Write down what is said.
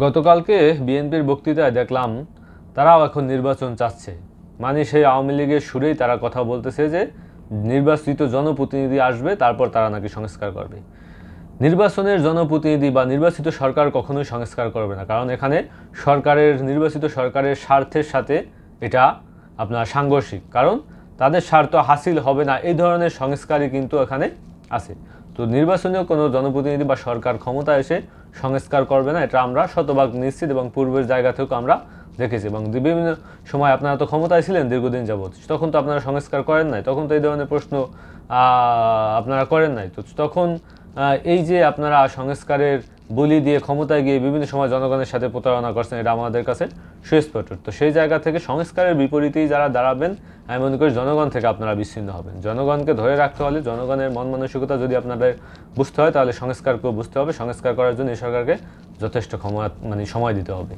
গতকালকে বিএনপির বক্তৃতায় দেখলাম, তারাও এখন নির্বাচন চাচ্ছে। মানে সেই আওয়ামী লীগের সুরেই তারা কথা বলতেছে যে, নির্বাচিত জনপ্রতিনিধি আসবে, তারপর তারা নাকি সংস্কার করবে। নির্বাচনের জনপ্রতিনিধি বা নির্বাচিত সরকার কখনোই সংস্কার করবে না। কারণ এখানে সরকারের, নির্বাচিত সরকারের স্বার্থের সাথে এটা আপনার সাংঘর্ষিক। কারণ তাদের স্বার্থ হাসিল হবে না, এই ধরনের সংস্কারই কিন্তু এখানে আছে। তো নির্বাচনীয় কোনো জনপ্রতিনিধি বা সরকার ক্ষমতা এসে সংস্কার করবে না, এটা আমরা শতভাগ নিশ্চিত এবং পূর্বের জায়গা থেকেও আমরা দেখেছি এবং বিভিন্ন সময় আপনারা তো ক্ষমতায় ছিলেন দীর্ঘদিন যাবৎ, তখন তো আপনারা সংস্কার করেন নাই, তখন তো এই ধরনের প্রশ্ন আপনারা করেন নাই। তো তখন এই যে আপনারা সংস্কারের বলি দিয়ে ক্ষমতায় গিয়ে বিভিন্ন সময় জনগণের সাথে প্রতারণা করছেন, এটা আমাদের কাছে সুস্পষ্ট। তো সেই জায়গা থেকে সংস্কারের বিপরীতেই যারা দাঁড়াবেন, আমি মনে করি জনগণ থেকে আপনারা বিচ্ছিন্ন হবেন। জনগণকে ধরে রাখতে হলে জনগণের মন মানসিকতা যদি আপনাদের বুঝতে হয়, তাহলে সংস্কারকেও বুঝতে হবে। সংস্কার করার জন্য এই সরকারকে যথেষ্ট ক্ষমতা মানে সময় দিতে হবে।